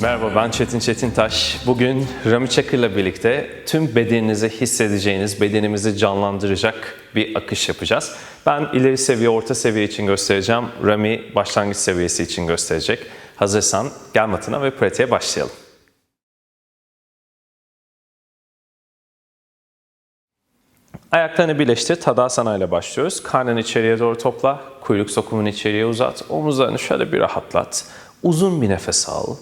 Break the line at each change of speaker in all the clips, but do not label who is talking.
Merhaba ben Çetin Çetintaş. Bugün Rami Çakır'la birlikte tüm bedeninizi hissedeceğiniz, bedenimizi canlandıracak bir akış yapacağız. Ben ileri seviye, orta seviye için göstereceğim. Rami başlangıç seviyesi için gösterecek. Hazırsan gel matına ve pratiğe başlayalım. Ayaklarını birleştir. Tadasana ile başlıyoruz. Karnını içeriye doğru topla. Kuyruk sokumunu içeriye uzat. Omuzlarını şöyle bir rahatlat. Uzun bir nefes al.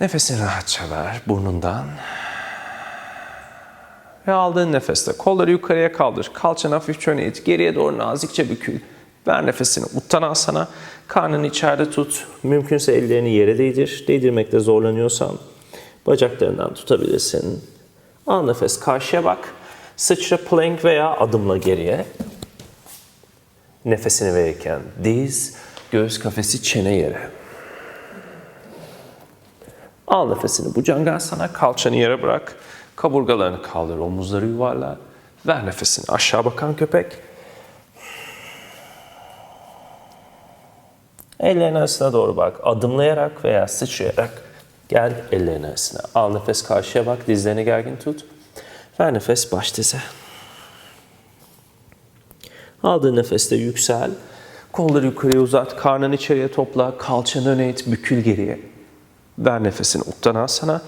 Nefesini rahatça ver burnundan. Ve aldığın nefeste kolları yukarıya kaldır. Kalçanı hafifçe öne it. Geriye doğru nazikçe bükül. Ver nefesini uttanasana. Karnını içeride tut. Mümkünse ellerini yere değdir. Değdirmekte zorlanıyorsan bacaklarından tutabilirsin. Al nefes karşıya bak. Sıçra plank veya adımla geriye. Nefesini verirken diz, göğüs kafesi çene yere. Al nefesini Bhujangasana, kalçanı yere bırak. Kaburgalarını kaldır, omuzları yuvarla. Ver nefesini aşağı bakan köpek. Ellerin arasına doğru bak. Adımlayarak veya sıçrayarak gel ellerin arasına. Al nefes karşıya bak, dizlerini gergin tut. Ver nefes baş dize. Aldığın nefeste yüksel. Kolları yukarıya uzat, karnını içeriye topla, kalçanı öne it, bükül geriye. Ver nefesini Uttanasana.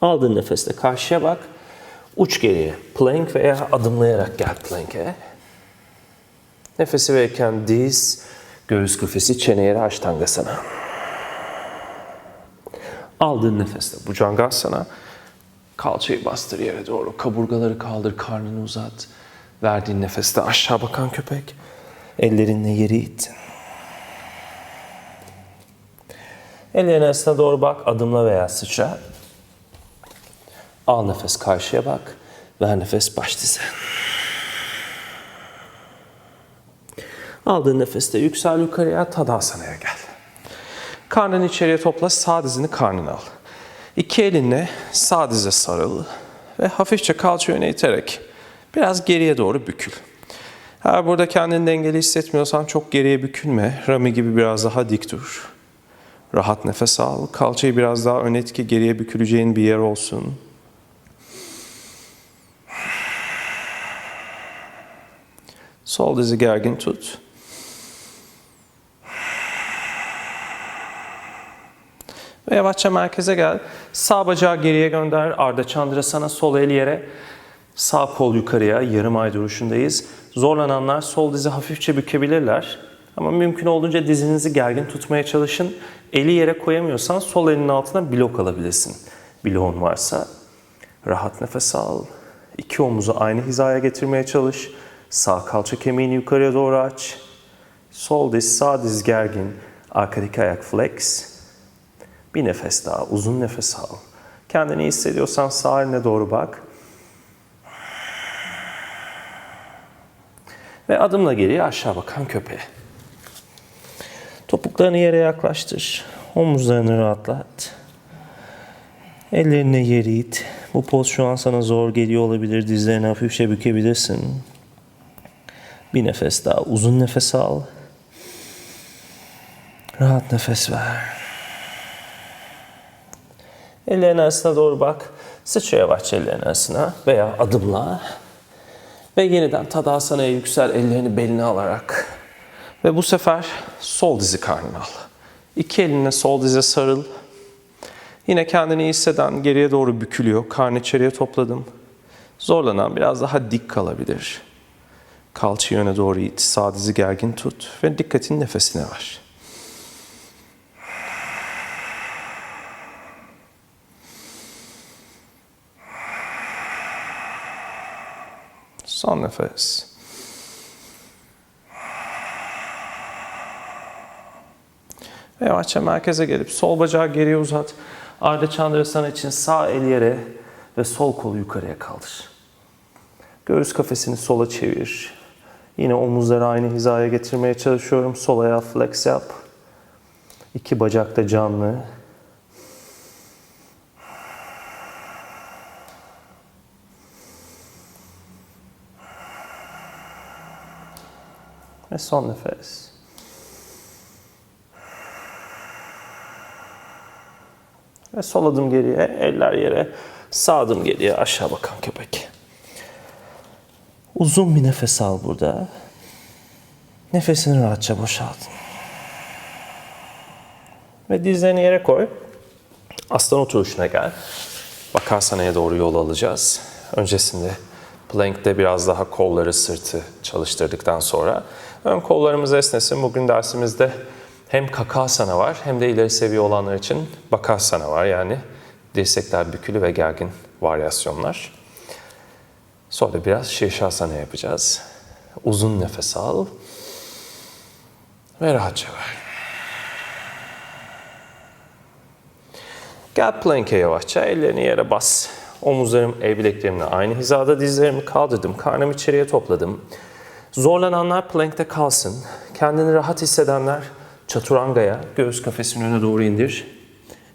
Aldığın nefeste karşıya bak. Uç geriye. Plank veya adımlayarak gel plank'e. Nefesi verirken diz, göğüs kafesi, çene yere Ashtanga'sana. Aldığın nefeste Bhujangasana. Kalçayı bastır yere doğru. Kaburgaları kaldır, karnını uzat. Verdiğin nefeste aşağı bakan köpek. Ellerinle yeri it. Ellerin arasına doğru bak, adımla veya sıçra. Al nefes karşıya bak. Ver nefes baş dize. Aldığın nefeste yüksel yukarıya, Tadasana'ya gel. Karnını içeriye topla, sağ dizini karnına al. İki elinle sağ dize sarıl ve hafifçe kalça öne iterek biraz geriye doğru bükül. Eğer burada kendini dengeli hissetmiyorsan çok geriye bükülme. Rami gibi biraz daha dik dur. Rahat nefes al. Kalçayı biraz daha öne it ki geriye büküleceğin bir yer olsun. Sol dizi gergin tut. Ve yavaşça merkeze gel. Sağ bacağı geriye gönder. Arda Chandrasana sol el yere. Sağ kol yukarıya. Yarım ay duruşundayız. Zorlananlar sol dizi hafifçe bükebilirler. Ama mümkün olduğunca dizinizi gergin tutmaya çalışın. Eli yere koyamıyorsan sol elinin altına blok alabilirsin. Bloğun varsa rahat nefes al. İki omuzu aynı hizaya getirmeye çalış. Sağ kalça kemiğini yukarıya doğru aç. Sol diz, sağ diz gergin. Arkadaki ayak flex. Bir nefes daha, uzun nefes al. Kendini hissediyorsan sağ eline doğru bak. Ve adımla geriye aşağı bakan köpeğe. Topuklarını yere yaklaştır. Omuzlarını rahatlat. Ellerine yeri it. Bu poz şu an sana zor geliyor olabilir. Dizlerini hafifçe bükebilirsin. Bir nefes daha. Uzun nefes al. Rahat nefes ver. Ellerin arasına doğru bak. Sıçra yavaşça ellerin arasına veya adımla. Ve yeniden Tadasana'ya yüksel ellerini beline alarak. Ve bu sefer sol dizi karnına al. İki elinle sol dize sarıl. Yine kendini iyi hisseden geriye doğru bükülüyor. Karnı içeriye topladım. Zorlanan biraz daha dik kalabilir. Kalçayı öne doğru it. Sağ dizi gergin tut. Ve dikkatin nefesine ver. Son nefes. Yavaşça merkeze gelip sol bacağı geriye uzat. Arda Chandrasana için sağ el yere ve sol kolu yukarıya kaldır. Göğüs kafesini sola çevir. Yine omuzları aynı hizaya getirmeye çalışıyorum. Sol ayağı flex yap. İki bacak da canlı. Ve son nefes. Ve sol geriye, eller yere, sağ adım geriye, aşağı bakan köpek. Uzun bir nefes al burada. Nefesini rahatça boşalt. Ve dizlerini yere koy. Aslan oturuşuna gel. Bakassana'ya doğru yol alacağız. Öncesinde plank'te biraz daha kolları, sırtı çalıştırdıktan sonra ön kollarımız esnesin. Bugün dersimizde hem kakasana var hem de ileri seviye olanlar için bakasana var. Yani dirsekler bükülü ve gergin varyasyonlar. Sonra biraz şirşasana yapacağız. Uzun nefes al ve rahatça ver. Gel plank'e yavaşça, ellerini yere bas. Omuzlarım el aynı hizada, dizlerimi kaldırdım, karnımı içeriye topladım. Zorlananlar plank'te kalsın. Kendini rahat hissedenler çaturangaya, göğüs kafesinin öne doğru indir.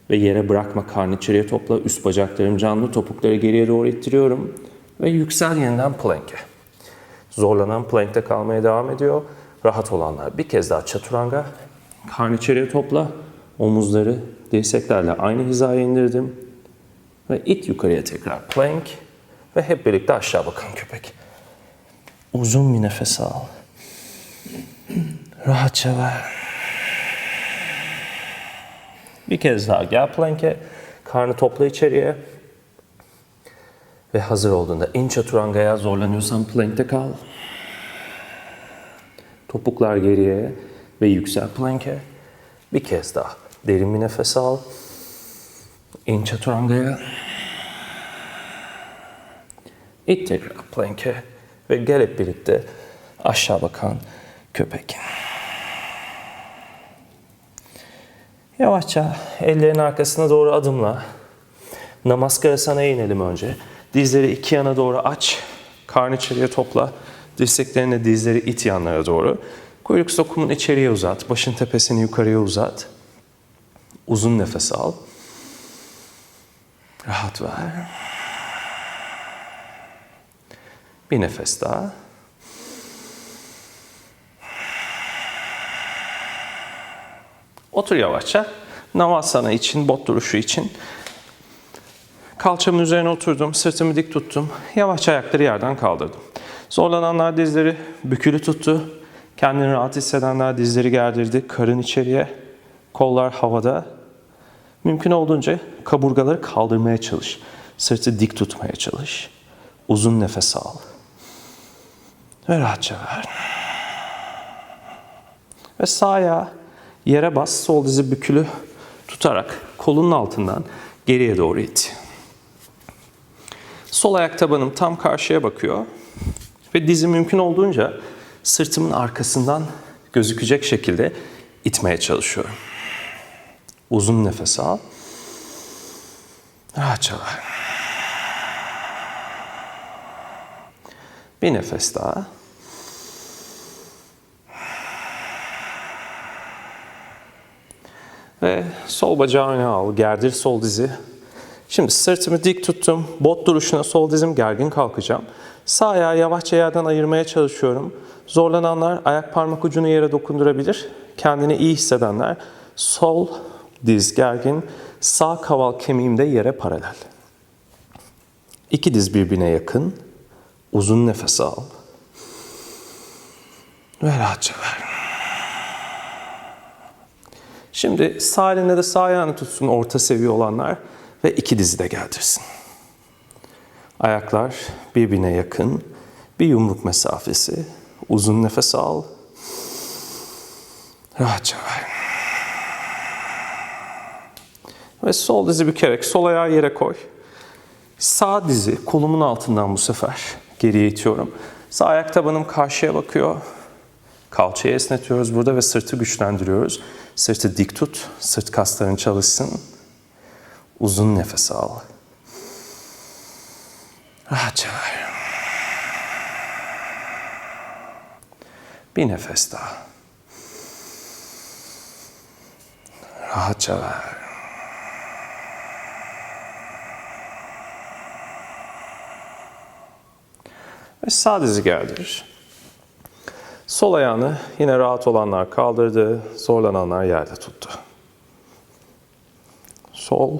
Ve yere bırakma, karnı içeriye topla. Üst bacaklarım canlı, topukları geriye doğru ittiriyorum. Ve yüksel yeniden plank'e. Zorlanan plank'te kalmaya devam ediyor. Rahat olanlar bir kez daha çaturanga. Karnı içeriye topla. Omuzları dirseklerle aynı hizaya indirdim. Ve it yukarıya tekrar plank. Ve hep birlikte aşağı bakan köpek. Uzun bir nefes al. Rahatça ver. Bir kez daha gel plank'e. Karnı topla içeriye. Ve hazır olduğunda in çaturangaya zorlanıyorsan plank'te kal. Topuklar geriye ve yüksel plank'e. Bir kez daha derin bir nefes al. İn çaturangaya. İt tekrar plank'e ve gel hep birlikte aşağı bakan köpek. Yavaşça ellerin arkasına doğru adımla. Namaskarasana inelim önce. Dizleri iki yana doğru aç. Karnı içeriye topla. Dirseklerini dizleri it yanlara doğru. Kuyruk sokumunu içeriye uzat. Başın tepesini yukarıya uzat. Uzun nefes al. Rahat ver. Bir nefes daha. Otur yavaşça. Navasana için, bot duruşu için. Kalçamın üzerine oturdum, sırtımı dik tuttum. Yavaşça ayakları yerden kaldırdım. Zorlananlar dizleri bükülü tuttu. Kendini rahat hissedenler dizleri gerdirdi. Karın içeriye, kollar havada. Mümkün olduğunca kaburgaları kaldırmaya çalış. Sırtı dik tutmaya çalış. Uzun nefes al. Ve rahatça ver. Ve sağ ayağı yere bas, sol dizi bükülü tutarak kolunun altından geriye doğru it. Sol ayak tabanım tam karşıya bakıyor. Ve dizi mümkün olduğunca sırtımın arkasından gözükecek şekilde itmeye çalışıyorum. Uzun nefes al. Rahatça ver. Bir nefes daha. Ve sol bacağı öne al. Gerdir sol dizi. Şimdi sırtımı dik tuttum. Bot duruşuna sol dizim gergin kalkacağım. Sağ ayağı yavaşça yerden ayırmaya çalışıyorum. Zorlananlar ayak parmak ucunu yere dokundurabilir. Kendini iyi hissedenler sol diz gergin, sağ kaval kemiğim de yere paralel. İki diz birbirine yakın. Uzun nefes al. Ve rahatça ver. Şimdi sağ eline de sağ ayağını tutsun orta seviye olanlar ve iki dizi de geldirsin. Ayaklar birbirine yakın, bir yumruk mesafesi. Uzun nefes al. Rahatça ver. Ve sol dizi bükerek sol ayağı yere koy. Sağ dizi kolumun altından bu sefer geriye itiyorum. Sağ ayak tabanım karşıya bakıyor. Kalçayı esnetiyoruz burada ve sırtı güçlendiriyoruz. Sırtı dik tut, sırt kasların çalışsın. Uzun nefes al. Rahatça ver. Bir nefes daha. Rahatça ver. Ve sağ dizi. Sol ayağını yine rahat olanlar kaldırdı, zorlananlar yerde tuttu. Sol,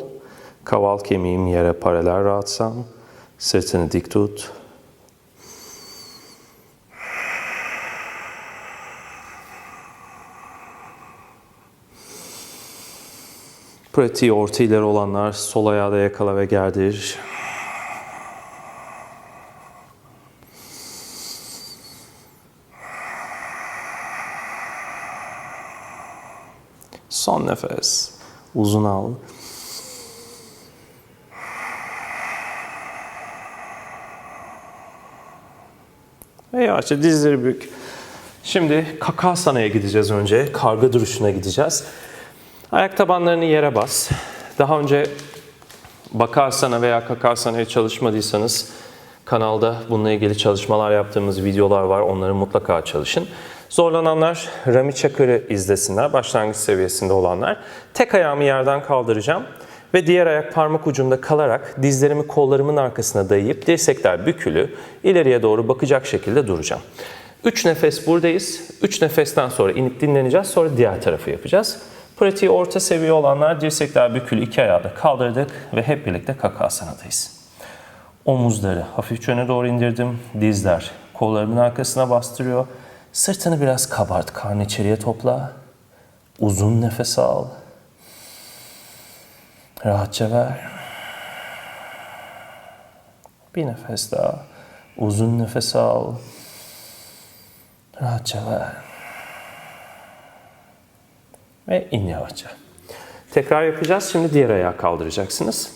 kaval kemiğim yere paralel rahatsam, sırtını dik tut. Pratiği orta ileri olanlar sol ayağı da yakala ve gerdir. Son nefes. Uzun al. Ve yavaşça dizleri bük. Şimdi kakasana'ya gideceğiz önce. Karga duruşuna gideceğiz. Ayak tabanlarını yere bas. Daha önce Bakarsana veya Kakarsana'ya çalışmadıysanız kanalda bununla ilgili çalışmalar yaptığımız videolar var. Onları mutlaka çalışın. Zorlananlar Rami Çakır'ı izlesinler. Başlangıç seviyesinde olanlar. Tek ayağımı yerden kaldıracağım ve diğer ayak parmak ucunda kalarak dizlerimi kollarımın arkasına dayayıp dirsekler bükülü ileriye doğru bakacak şekilde duracağım. 3 nefes buradayız. 3 nefesten sonra inip dinleneceğiz. Sonra diğer tarafı yapacağız. Pratiği orta seviye olanlar dirsekler bükülü iki ayağı da kaldırdık ve hep birlikte kakasanadayız. Omuzları hafifçe öne doğru indirdim. Dizler kollarımın arkasına bastırıyor. Sırtını biraz kabart. Karnı içeriye topla. Uzun nefes al. Rahatça ver. Bir nefes daha. Uzun nefes al. Rahatça ver. Ve in yavaşça. Tekrar yapacağız. Şimdi diğer ayağı kaldıracaksınız.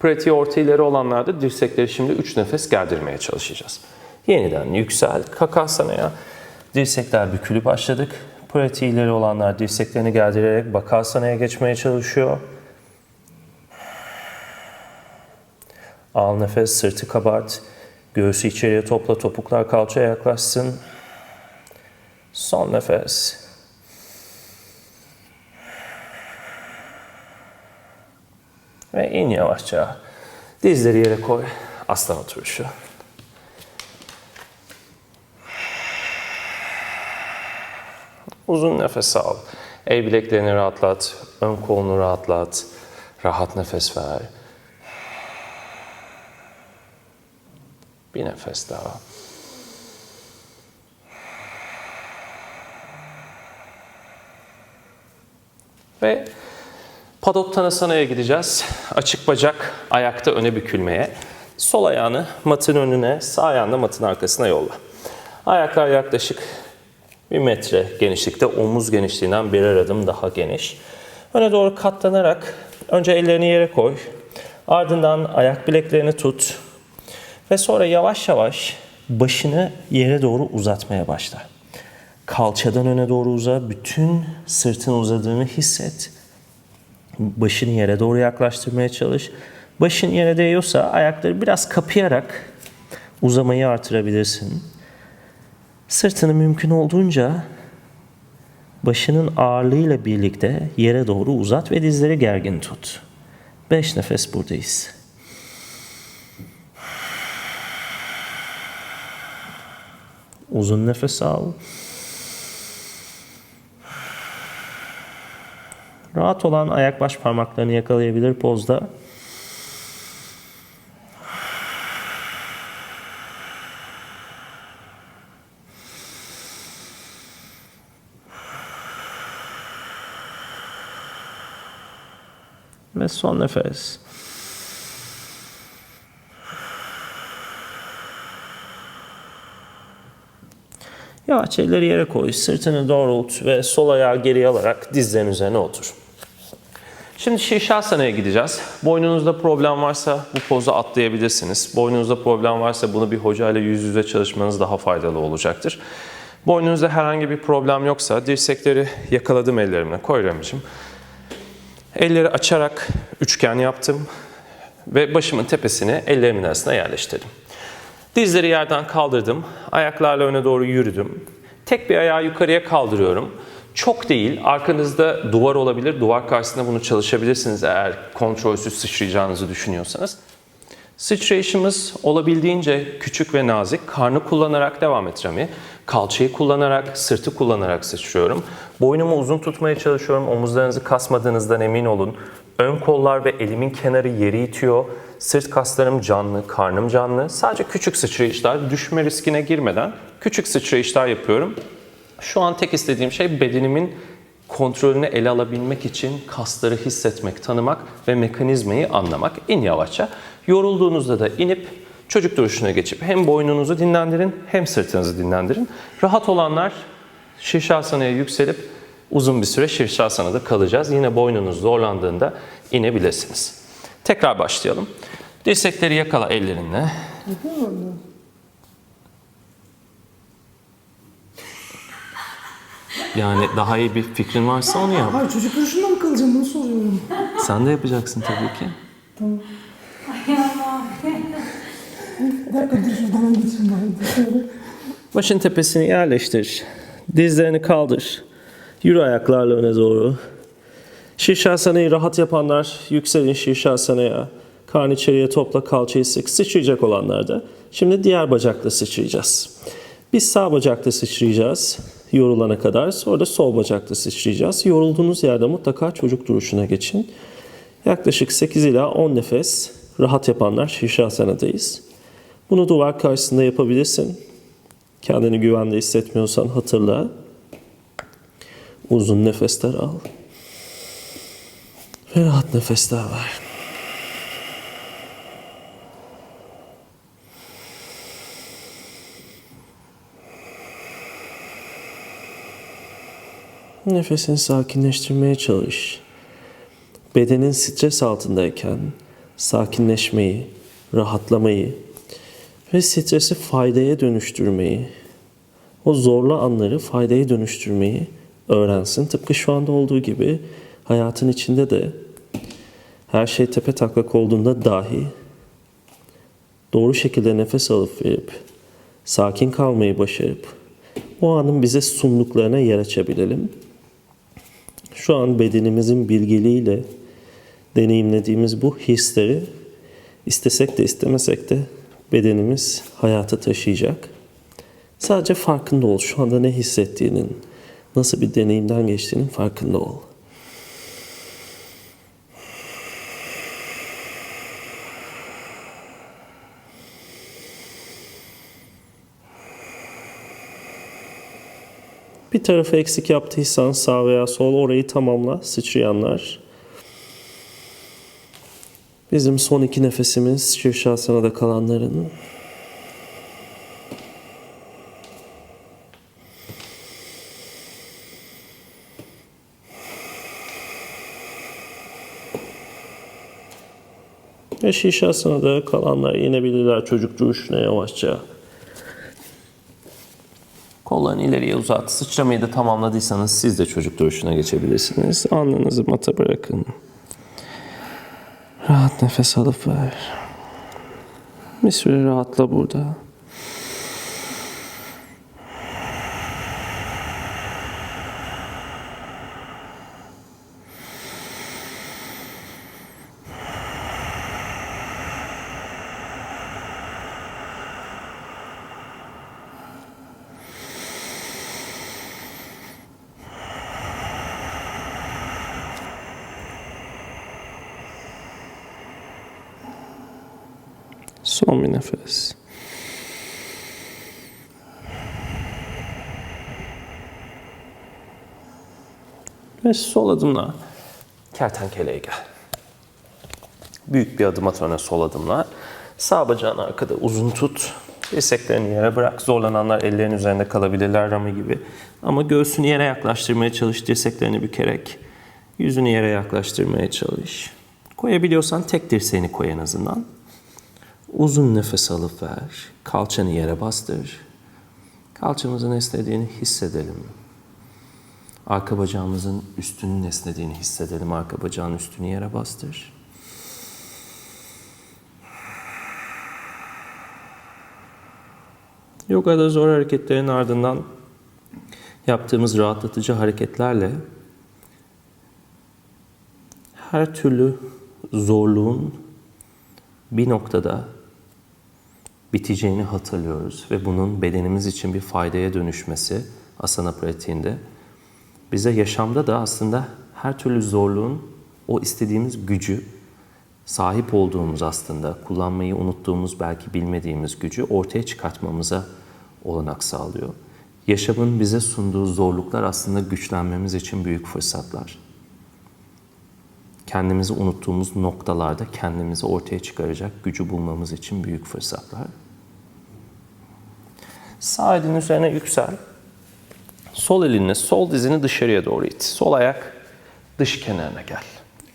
Pratiği orta ileri olanlarda dirsekleri şimdi 3 nefes gerdirmeye çalışacağız. Yeniden yüksel. Kakasana'ya dirsekler bükülü başladık. Pratiği ileri olanlar dirseklerini gerdirerek Bakasana'ya geçmeye çalışıyor. Al nefes, sırtı kabart. Göğsü içeriye topla, topuklar kalçaya yaklaşsın. Son nefes. Ve in yavaşça. Dizleri yere koy. Aslan oturuşu. Uzun nefes al. El bileklerini rahatlat. Ön kolunu rahatlat. Rahat nefes ver. Bir nefes daha. Ve Padottanasana'a gideceğiz. Açık bacak ayakta öne bükülmeye. Sol ayağını matın önüne, sağ ayağını matın arkasına yolla. Ayaklar yaklaşık bir metre genişlikte, omuz genişliğinden birer adım daha geniş. Öne doğru katlanarak önce ellerini yere koy. Ardından ayak bileklerini tut. Ve sonra yavaş yavaş başını yere doğru uzatmaya başla. Kalçadan öne doğru uza, bütün sırtın uzadığını hisset. Başını yere doğru yaklaştırmaya çalış. Başın yere değiyorsa ayakları biraz kapayarak uzamayı artırabilirsin. Sırtını mümkün olduğunca başının ağırlığıyla birlikte yere doğru uzat ve dizleri gergin tut. 5 nefes buradayız. Uzun nefes al. Rahat olan ayak baş parmaklarını yakalayabilir pozda. Ve son nefes. Yavaşça elleri yere koy, sırtını doğrult ve sol ayağı geriye alarak dizlerin üzerine otur. Şimdi Şirşasana'ya gideceğiz. Boynunuzda problem varsa bu pozu atlayabilirsiniz. Boynunuzda problem varsa bunu bir hocayla yüz yüze çalışmanız daha faydalı olacaktır. Boynunuzda herhangi bir problem yoksa dirsekleri yakaladım ellerimle. Koy Remicim. Elleri açarak üçgen yaptım ve başımın tepesini ellerimin arasına yerleştirdim. Dizleri yerden kaldırdım. Ayaklarla öne doğru yürüdüm. Tek bir ayağı yukarıya kaldırıyorum. Çok değil, arkanızda duvar olabilir. Duvar karşısında bunu çalışabilirsiniz eğer kontrolsüz sıçrayacağınızı düşünüyorsanız. Sıçrayışımız olabildiğince küçük ve nazik. Karnı kullanarak devam et Rami. Kalçayı kullanarak, sırtı kullanarak sıçrıyorum. Boynumu uzun tutmaya çalışıyorum. Omuzlarınızı kasmadığınızdan emin olun. Ön kollar ve elimin kenarı yeri itiyor. Sırt kaslarım canlı, karnım canlı. Sadece küçük sıçrayışlar, düşme riskine girmeden küçük sıçrayışlar yapıyorum. Şu an tek istediğim şey bedenimin kontrolünü ele alabilmek için kasları hissetmek, tanımak ve mekanizmayı anlamak. İn yavaşça. Yorulduğunuzda da inip çocuk duruşuna geçip hem boynunuzu dinlendirin hem sırtınızı dinlendirin. Rahat olanlar Şirşasana'ya yükselip uzun bir süre Şirşasana'da kalacağız. Yine boynunuz zorlandığında inebilirsiniz. Tekrar başlayalım. Dirsekleri yakala ellerinle. Yani daha iyi bir fikrin varsa onu yap.
Hayır çocuk duruşunda mı kalacağım bunu soruyorum.
Sen de yapacaksın tabii ki. Başın tepesini yerleştir. Dizlerini kaldır. Yürü ayaklarla öne doğru. Şirşasana'yı rahat yapanlar yükselin Şirşasana'ya. Karn içeriye topla, kalçayı sık. Sıçrayacak olanlar da. Şimdi diğer bacakla sıçrayacağız. Biz sağ bacakla sıçrayacağız yorulana kadar. Sonra da sol bacakla sıçrayacağız. Yorulduğunuz yerde mutlaka çocuk duruşuna geçin. Yaklaşık 8 ila 10 nefes rahat yapanlar Şirşasana'dayız. Bunu duvar karşısında yapabilirsin. Kendini güvende hissetmiyorsan hatırla. Uzun nefesler al. Ve rahat nefesler ver. Nefesini sakinleştirmeye çalış. Bedenin stres altındayken sakinleşmeyi, rahatlamayı ve stresi faydaya dönüştürmeyi, o zorlu anları faydaya dönüştürmeyi öğrensin. Tıpkı şu anda olduğu gibi hayatın içinde de her şey tepe taklak olduğunda dahi doğru şekilde nefes alıp verip sakin kalmayı başarıp o anın bize sunduklarına yer açabilelim. Şu an bedenimizin bilgeliğiyle deneyimlediğimiz bu hisleri istesek de istemesek de bedenimiz hayata taşıyacak. Sadece farkında ol. Şu anda ne hissettiğinin, nasıl bir deneyimden geçtiğinin farkında ol. Bir tarafı eksik yaptıysan sağ veya sol orayı tamamla sıçrayanlar. Bizim son iki nefesimiz Şirşasana'da kalanların. Ve Şirşasana'da kalanlar inebilirler çocuk duruşuna yavaşça. Kollarını ileriye uzat. Sıçramayı da tamamladıysanız siz de çocuk duruşuna geçebilirsiniz. Alnınızı mata bırakın. Nefes alıp ver. Bir süre rahatla burada. Son bir nefes. Ve sol adımla kertenkeleye gel. Büyük bir adım at öne sol adımla. Sağ bacağını arkada uzun tut. Dirseklerini yere bırak. Zorlananlar ellerin üzerinde kalabilirler Rami gibi. Ama göğsünü yere yaklaştırmaya çalış. Dirseklerini bükerek. Yüzünü yere yaklaştırmaya çalış. Koyabiliyorsan tek dirseğini koy en azından. Uzun nefes alıp ver. Kalçanı yere bastır. Kalçamızın esnediğini hissedelim. Arka bacağımızın üstünün esnediğini hissedelim. Arka bacağın üstünü yere bastır. Yogada zor hareketlerin ardından yaptığımız rahatlatıcı hareketlerle her türlü zorluğun bir noktada biteceğini hatırlıyoruz ve bunun bedenimiz için bir faydaya dönüşmesi asana pratiğinde bize yaşamda da aslında her türlü zorluğun o istediğimiz gücü sahip olduğumuz aslında kullanmayı unuttuğumuz belki bilmediğimiz gücü ortaya çıkartmamıza olanak sağlıyor. Yaşamın bize sunduğu zorluklar aslında güçlenmemiz için büyük fırsatlar. Kendimizi unuttuğumuz noktalarda kendimizi ortaya çıkaracak gücü bulmamız için büyük fırsatlar. Sağ elin üzerine yüksel. Sol elinle sol dizini dışarıya doğru it. Sol ayak dış kenarına gel.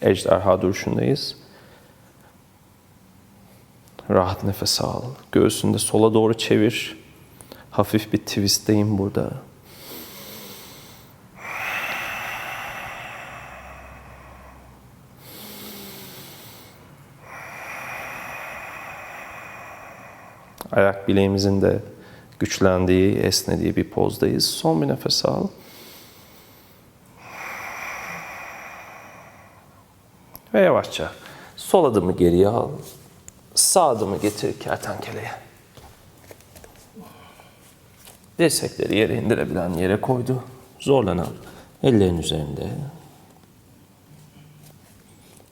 Ejderha duruşundayız. Rahat nefes al. Göğsünü de sola doğru çevir. Hafif bir twistteyim burada. Ayak bileğimizin de güçlendiği, esnediği bir pozdayız. Son bir nefes al. Ve yavaşça sol adımı geriye al. Sağ adımı getir kertenkeleye. Dirsekleri yere indirebilen yere koydu. Zorlanan ellerin üzerinde.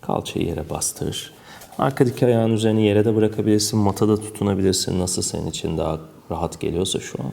Kalçayı yere bastır. Arkadaki ayağın üzerine yere de bırakabilirsin. Matada tutunabilirsin. Nasıl senin için daha rahat geliyorsa şu an.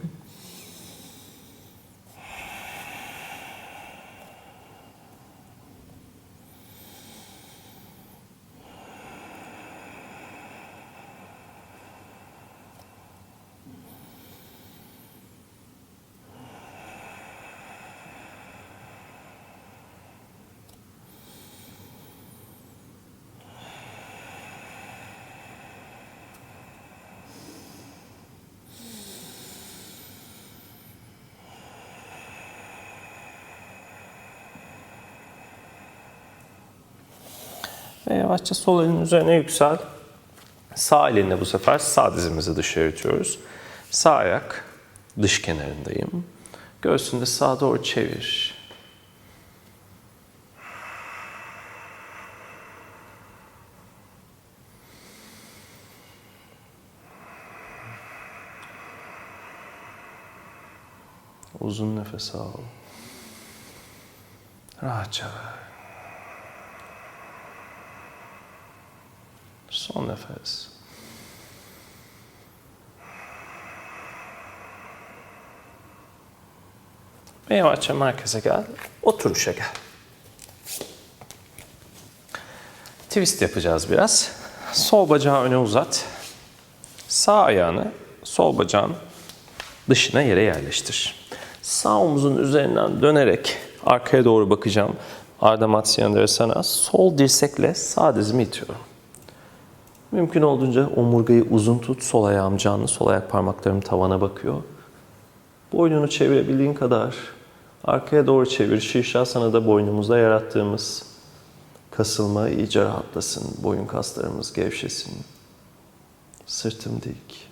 Yavaşça sol elin üzerine yüksel. Sağ elinle bu sefer sağ dizimizi dışarı itiyoruz. Sağ ayak dış kenarındayım. Göğsünü de sağa doğru çevir. Uzun nefes al. Rahatça ver. Son nefes. Ve yavaşça merkeze gel. Oturuşa gel. Twist yapacağız biraz. Sol bacağı öne uzat. Sağ ayağını sol bacağın dışına yere yerleştir. Sağ omuzun üzerinden dönerek arkaya doğru bakacağım. Ardha Matsyendrasana. Sol dirsekle sağ dizimi itiyorum. Mümkün olduğunca omurgayı uzun tut. Sol ayağım canlı. Sol ayak parmaklarım tavana bakıyor. Boynunu çevirebildiğin kadar arkaya doğru çevir. Şirşasana da boynumuzda yarattığımız kasılma iyice rahatlasın. Boyun kaslarımız gevşesin. Sırtım dik.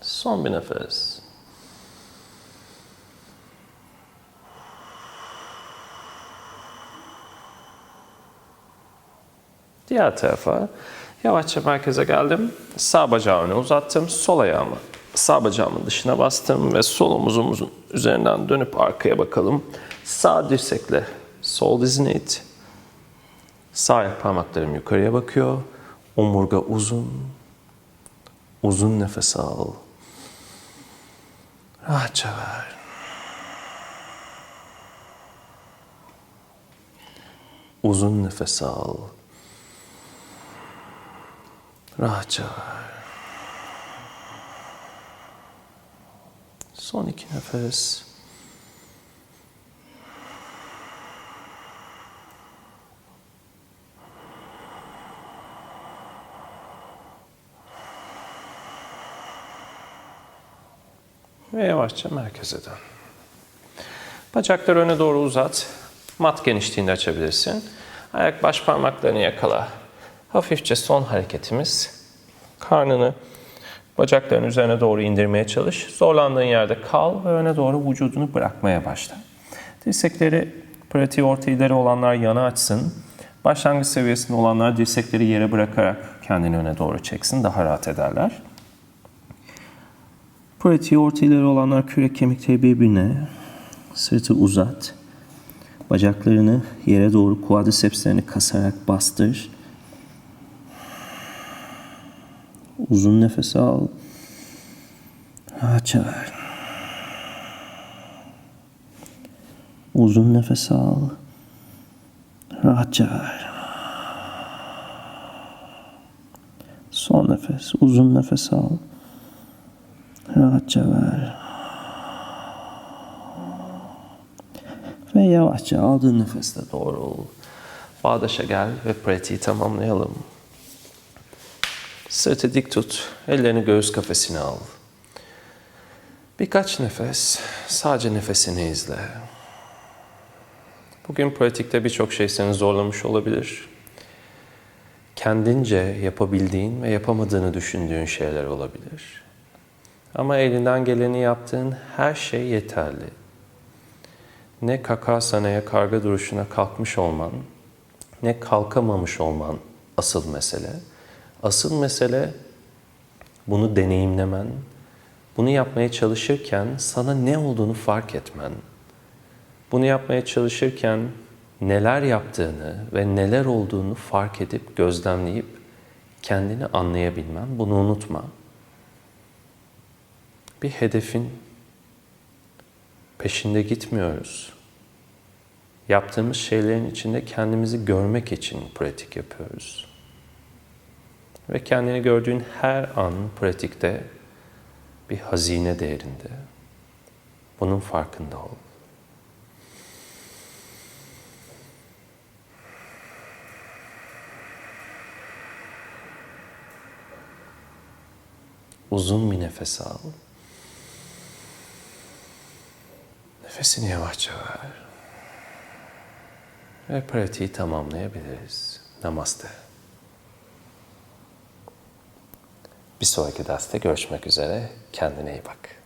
Son bir nefes. Diğer tarafa yavaşça merkeze geldim. Sağ bacağı öne uzattım. Sol ayağımı sağ bacağımın dışına bastım ve sol omuzumuzun üzerinden dönüp arkaya bakalım. Sağ dirsekle sol dizini it. Sağ parmaklarım yukarıya bakıyor. Omurga uzun. Uzun nefes al. Rahatça ver. Uzun nefes al. Rahatça ver. Son iki nefes. Ve yavaşça merkeze dön. Bacakları öne doğru uzat. Mat genişliğinde açabilirsin. Ayak baş parmaklarını yakala. Hafifçe son hareketimiz. Karnını bacakların üzerine doğru indirmeye çalış. Zorlandığın yerde kal ve öne doğru vücudunu bırakmaya başla. Dirsekleri pratiği orta ileri olanlar yana açsın. Başlangıç seviyesinde olanlar dirsekleri yere bırakarak kendini öne doğru çeksin. Daha rahat ederler. Pratiği orta ileri olanlar kürek kemikleri birbirine. Sırtı uzat. Bacaklarını yere doğru quadricepslerini kasarak bastır. Uzun nefes al. Rahatça ver. Uzun nefes al. Rahatça ver. Son nefes. Uzun nefes al. Rahatça ver. Ve yavaşça aldığın nefesle doğrul. Bağdaşa gel ve pratiği tamamlayalım. Sırtı dik tut. Ellerini göğüs kafesine al. Birkaç nefes, sadece nefesini izle. Bugün pratikte birçok şey seni zorlamış olabilir. Kendince yapabildiğin ve yapamadığını düşündüğün şeyler olabilir. Ama elinden geleni yaptığın her şey yeterli. Ne kakasanaya karga duruşuna kalkmış olman, ne kalkamamış olman asıl mesele. Asıl mesele bunu deneyimlemen, bunu yapmaya çalışırken sana ne olduğunu fark etmen. Bunu yapmaya çalışırken neler yaptığını ve neler olduğunu fark edip gözlemleyip kendini anlayabilmen. Bunu unutma. Bir hedefin peşinde gitmiyoruz. Yaptığımız şeylerin içinde kendimizi görmek için pratik yapıyoruz. Ve kendini gördüğün her an pratikte bir hazine değerinde. Bunun farkında ol. Uzun bir nefes al. Nefesini yavaşça ver. Ve pratiği tamamlayabiliriz. Namaste. Bir sonraki derste görüşmek üzere. Kendine iyi bak.